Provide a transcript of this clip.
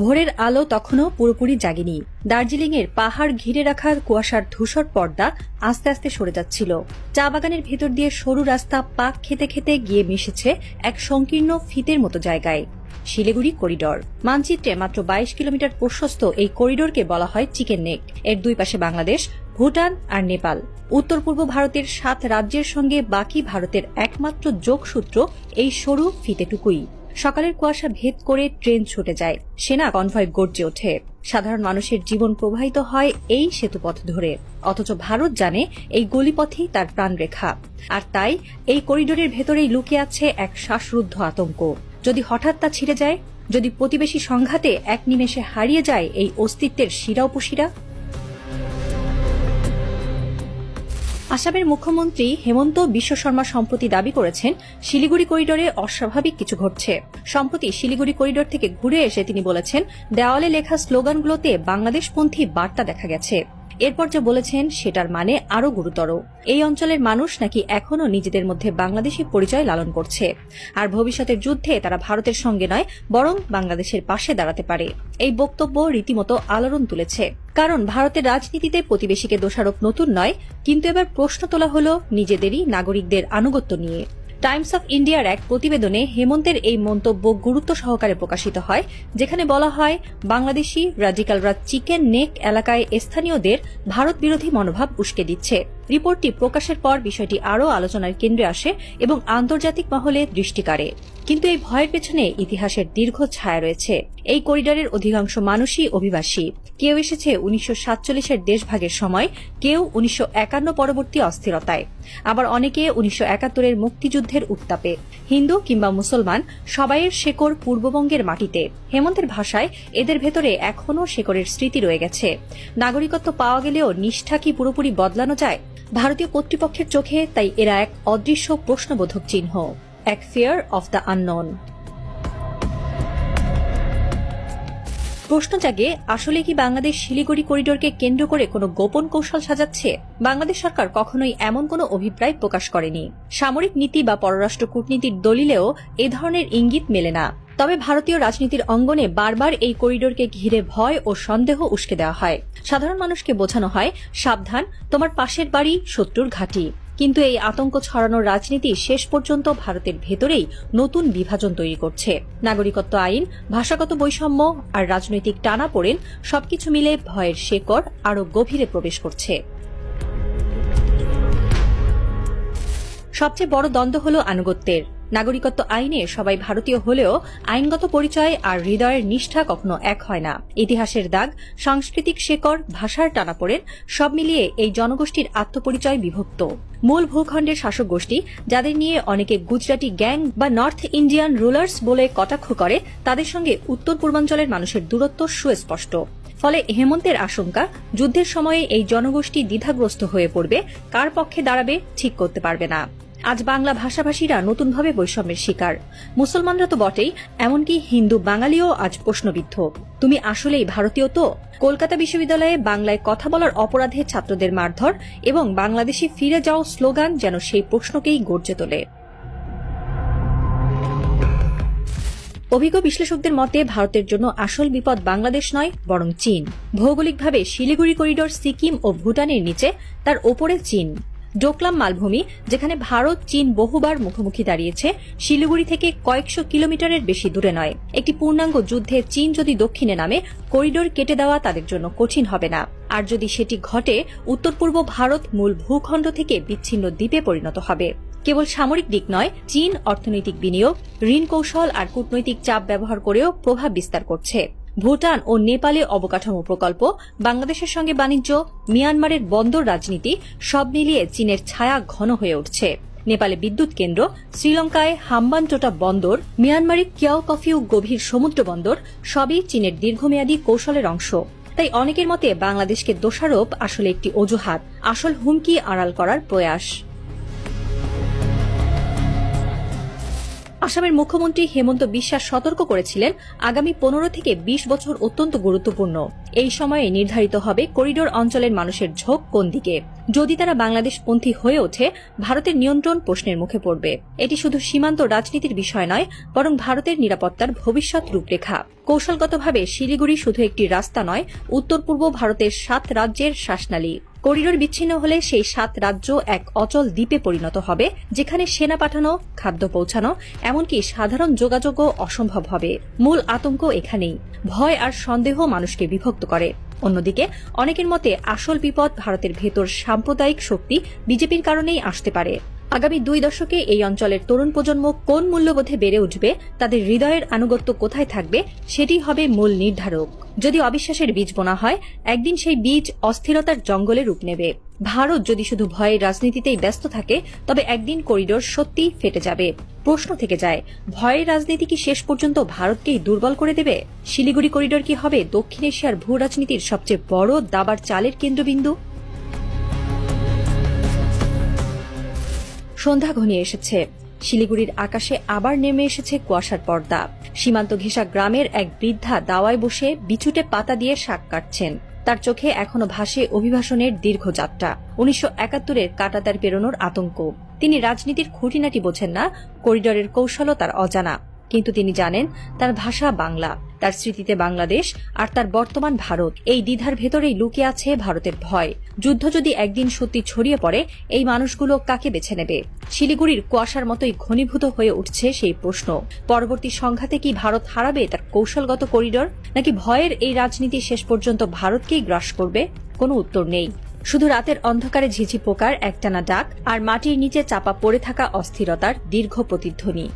ভোরের আলো তখনও পুরোপুরি জাগেনি। দার্জিলিংয়ের পাহাড় ঘিরে রাখা কুয়াশার ধূসর পর্দা আস্তে আস্তে সরে যাচ্ছিল। চা বাগানের ভেতর দিয়ে সরু রাস্তা পাক খেতে খেতে গিয়ে মিশেছে এক সংকীর্ণ ফিতের মতো জায়গায়। শিলিগুড়ি করিডর। মানচিত্রে মাত্র বাইশ কিলোমিটার প্রশস্ত এই করিডোরকে বলা হয় চিকেন নেক। এর দুই পাশে বাংলাদেশ, ভুটান আর নেপাল। উত্তর পূর্ব ভারতের সাত রাজ্যের সঙ্গে বাকি ভারতের একমাত্র যোগসূত্র এই সরু ফিতেটুকুই। সকালের কুয়াশা ভেদ করে ট্রেন ছুটে যায়। সেনা কনভয় গর্জে ওঠে। সাধারণ মানুষের জীবন প্রবাহিত হয় এই সেতুপথ ধরে। অথচ ভারত জানে এই গলিপথেই তার প্রাণরেখা। আর তাই এই করিডোরের ভেতরেই লুকিয়ে আছে এক শ্বাসরুদ্ধ আতঙ্ক। যদি হঠাৎ তা ছিঁড়ে যায়, যদি প্রতিবেশী সংঘাতে এক নিমেষে হারিয়ে যায় এই অস্তিত্বের শিরা উপশিরা আসামের মুখ্যমন্ত্রী হেমন্ত বিশ্ব শর্মা সম্প্রতি দাবি করেছেন, শিলিগুড়ি করিডোরে অস্বাভাবিক কিছু ঘটছে। সম্প্রতি শিলিগুড়ি করিডোর থেকে ঘুরে এসে তিনি বলেছেন, দেওয়ালে লেখা স্লোগানগুলোতে বাংলাদেশপন্থী বার্তা দেখা গেছে। এরপর যা বলেছেন, সেটার মানে আরও গুরুতর। এই অঞ্চলের মানুষ নাকি এখনও নিজেদের মধ্যে বাংলাদেশি পরিচয় লালন করছে। আর ভবিষ্যতের যুদ্ধে তারা ভারতের সঙ্গে নয়, বরং বাংলাদেশের পাশে দাঁড়াতে পারে। এই বক্তব্য রীতিমতো আলোড়ন তুলেছে। কারণ ভারতের রাজনীতিতে প্রতিবেশীকে দোষারোপ নতুন নয়, কিন্তু এবার প্রশ্ন তোলা হল নিজেদেরই নাগরিকদের আনুগত্য নিয়ে। টাইমস অফ ইন্ডিয়ার এক প্রতিবেদনে হেমন্তের এই মন্তব্য গুরুত্ব সহকারে প্রকাশিত হয়, যেখানে বলা হয়, বাংলাদেশি রাডিকালরা চিকেন নেক এলাকায় স্থানীয়দের ভারত বিরোধী মনোভাব উস্কে দিচ্ছে। রিপোর্টটি প্রকাশের পর বিষয়টি আরও আলোচনার কেন্দ্রে আসে এবং আন্তর্জাতিক মহলে দৃষ্টি কাড়ে। কিন্তু এই ভয়ের পেছনে ইতিহাসের দীর্ঘ ছায়া রয়েছে। এই করিডরের অধিকাংশ মানুষই অভিবাসী। কেউ এসেছে উনিশশো সাতচল্লিশের দেশভাগের সময়, কেউ উনিশশো একান্ন পরবর্তী অস্থিরতায়। আবার অনেকে উনিশশো একাত্তরের মুক্তিযুদ্ধের উত্তাপে। হিন্দু কিংবা মুসলমান সবাইয়ের শেকড় পূর্ববঙ্গের মাটিতে। হেমন্তের ভাষায় এদের ভেতরে এখনও শেকড়ের স্মৃতি রয়ে গেছে। নাগরিকত্ব পাওয়া গেলেও নিষ্ঠা কি পুরোপুরি বদলানো যায়? ভারতীয় কর্তৃপক্ষের চোখে তাই এরা এক অদৃশ্য প্রশ্নবোধক চিহ্ন এক ফিয়ার অফ দ্য আননোন প্রশ্ন জাগে, আসলে কি বাংলাদেশ শিলিগুড়ি করিডোরকে কেন্দ্র করে কোনো গোপন কৌশল সাজাচ্ছে? বাংলাদেশ সরকার কখনোই এমন কোনো অভিপ্রায় প্রকাশ করেনি। সামরিক নীতি বা পররাষ্ট্র কূটনীতির দলিলেও এ ধরনের ইঙ্গিত মেলে না। তবে ভারতীয় রাজনীতির অঙ্গনে বারবার এই করিডোরকে ঘিরে ভয় ও সন্দেহ উস্কে দেওয়া হয়। সাধারণ মানুষকে বোঝানো হয়, সাবধান, তোমার পাশের বাড়ি শত্রুর ঘাঁটি। কিন্তু এই আতঙ্ক ছড়ানোর রাজনীতি শেষ পর্যন্ত ভারতের ভেতরেই নতুন বিভাজন তৈরি করছে। নাগরিকত্ব আইন, ভাষাগত বৈষম্য আর রাজনৈতিক টানা পড়েন সবকিছু মিলে ভয়ের শেকড় আরও গভীরে প্রবেশ করছে। সবচেয়ে বড় দ্বন্দ্ব হল আনুগত্যের। নাগরিকত্ব আইনে সবাই ভারতীয় হলেও আইনগত পরিচয় আর হৃদয়ের নিষ্ঠা কখনো এক হয় না। ইতিহাসের দাগ, সাংস্কৃতিক শেকড়, ভাষার টানাপোড়েন সব মিলিয়ে এই জনগোষ্ঠীর আত্মপরিচয় বিভক্ত। মূল ভূখণ্ডের শাসক গোষ্ঠী, যাদের নিয়ে অনেকে গুজরাটি গ্যাং বা নর্থ ইন্ডিয়ান রুলার্স বলে কটাক্ষ করে, তাদের সঙ্গে উত্তর পূর্বাঞ্চলের মানুষের দূরত্ব সুস্পষ্ট। ফলে হেমন্তের আশঙ্কা, যুদ্ধের সময়ে এই জনগোষ্ঠী দ্বিধাগ্রস্ত হয়ে পড়বে, কার পক্ষে দাঁড়াবে ঠিক করতে পারবে না। আজ বাংলা ভাষাভাষীরা নতুনভাবে বৈষম্যের শিকার। মুসলমানরা তো বটেই, এমনকি হিন্দু বাঙালিও আজ প্রশ্নবিদ্ধ। তুমি আসলেই ভারতীয় তো? কলকাতা বিশ্ববিদ্যালয়ে বাংলায় কথা বলার অপরাধে ছাত্রদের মারধর এবং বাংলাদেশে ফিরে যাও স্লোগান যেন সেই প্রশ্নকেই গর্জে তোলে। অভিজ্ঞ বিশ্লেষকদের মতে, ভারতের জন্য আসল বিপদ বাংলাদেশ নয়, বরং চীন। ভৌগোলিকভাবে শিলিগুড়ি করিডোর সিকিম ও ভুটানের নিচে, তার ওপরে চীন। ডোকলাম মালভূমি, যেখানে ভারত, চীন বহুবার মুখোমুখি দাঁড়িয়েছে, শিলিগুড়ি থেকে কয়েকশো কিলোমিটারের বেশি দূরে নয়। একটি পূর্ণাঙ্গ যুদ্ধে চীন যদি দক্ষিণে নামে, করিডোর কেটে দেওয়া তাদের জন্য কঠিন হবে না। আর যদি সেটি ঘটে উত্তর পূর্ব ভারত মূল ভূখণ্ড থেকে বিচ্ছিন্ন দ্বীপে পরিণত হবে। কেবল সামরিক দিক নয়, চীন অর্থনৈতিক বিনিয়োগ, ঋণ কৌশল আর কূটনৈতিক চাপ ব্যবহার করেও প্রভাব বিস্তার করছে। ভুটান ও নেপালে অবকাঠামো প্রকল্প, বাংলাদেশের সঙ্গে বাণিজ্য, মিয়ানমারের বন্দর রাজনীতি, সব মিলিয়ে চীনের ছায়া ঘন হয়ে উঠছে। নেপালে বিদ্যুৎ কেন্দ্র, শ্রীলঙ্কায় হাম্বানটোটা বন্দর, মিয়ানমারে কিয়াও কফিউ গভীর সমুদ্র বন্দর, সবই চীনের দীর্ঘমেয়াদী কৌশলের অংশ। তাই অনেকের মতে বাংলাদেশকে দোষারোপ আসলে একটি অজুহাত, আসল হুমকি আড়াল করার প্রয়াস। আসামের মুখ্যমন্ত্রী হেমন্ত বিশ্বাস সতর্ক করেছিলেন আগামী পনেরো থেকে ২০ বছর অত্যন্ত গুরুত্বপূর্ণ। এই সময়ে নির্ধারিত হবে করিডোর অঞ্চলের মানুষের ঝোঁক কোন দিকে। যদি তারা বাংলাদেশপন্থী হয়ে ওঠে, ভারতের নিয়ন্ত্রণ প্রশ্নের মুখে পড়বে। এটি শুধু সীমান্ত রাজনীতির বিষয় নয়, বরং ভারতের নিরাপত্তার ভবিষ্যৎ রূপরেখা। কৌশলগতভাবে শিলিগুড়ি শুধু একটি রাস্তা নয় উত্তর পূর্ব ভারতের সাত রাজ্যের শ্বাসনালী। করিডোর বিচ্ছিন্ন হলে সেই সাত রাজ্য এক অচল দ্বীপে পরিণত হবে, যেখানে সেনা পাঠানো, খাদ্য পৌঁছানো, এমনকি সাধারণ যোগাযোগও অসম্ভব হবে। মূল আতঙ্ক এখানেই। ভয় আর সন্দেহ মানুষকে বিভক্ত করে। অন্যদিকে, অনেকের মতে আসল বিপদ ভারতের ভেতর সাম্প্রদায়িক শক্তি বিজেপির কারণেই আসতে পারে। আগামী দুই দশকে এই অঞ্চলের তরুণ প্রজন্ম কোন মূল্যবোধে বেড়ে উঠবে, তাদের হৃদয়ের আনুগত্য কোথায় থাকবে, সেটি হবে মূল নির্ধারক। যদি অবিশ্বাসের বীজ বোনা হয়, একদিন সেই বীজ অস্থিরতার জঙ্গলে রূপ নেবে। ভারত যদি শুধু ভয়ের রাজনীতিতেই ব্যস্ত থাকে, তবে একদিন করিডোর সত্যিই ফেটে যাবে। প্রশ্ন থেকে যায়, ভয়ের রাজনীতি কি শেষ পর্যন্ত ভারতকেই দুর্বল করে দেবে? শিলিগুড়ি করিডোর কি হবে দক্ষিণ এশিয়ার ভূ রাজনীতির সবচেয়ে বড় দাবার চালের কেন্দ্রবিন্দু? সন্ধ্যা ঘনিয়ে এসেছে। শিলিগুড়ির আকাশে আবার নেমে এসেছে কুয়াশার পর্দা। সীমান্ত ঘেঁষা গ্রামের এক বৃদ্ধা দাওয়ায় বসে বিছুটে পাতা দিয়ে শাক কাটছেন। তার চোখে এখনও ভাসে অভিভাষণের দীর্ঘ যাত্রা। উনিশশো একাত্তরের কাটাতার পেরোনোর আতঙ্ক। তিনি রাজনীতির খুঁটিনাটি বোঝেন না, করিডরের কৌশলও তার অজানা। কিন্তু তিনি জানেন তার ভাষা বাংলা, তার স্মৃতিতে বাংলাদেশ আর তার বর্তমান ভারত এই দ্বিধার ভেতরেই লুকিয়ে আছে ভারতের ভয়। যুদ্ধ যদি একদিন সত্যি ছড়িয়ে পড়ে, এই মানুষগুলো কাকে বেছে নেবে? শিলিগুড়ির কুয়াশার মতোই ঘনীভূত হয়ে উঠছে সেই প্রশ্ন। পরবর্তী সংঘাতে কি ভারত হারাবে তার কৌশলগত করিডোর? নাকি ভয়ের এই রাজনীতি শেষ পর্যন্ত ভারতকেই গ্রাস করবে? কোনো উত্তর নেই। শুধু রাতের অন্ধকারে ঝিঝি পোকার একটানা ডাক আর মাটির নিচে চাপা পড়ে থাকা অস্থিরতার দীর্ঘ প্রতিধ্বনি।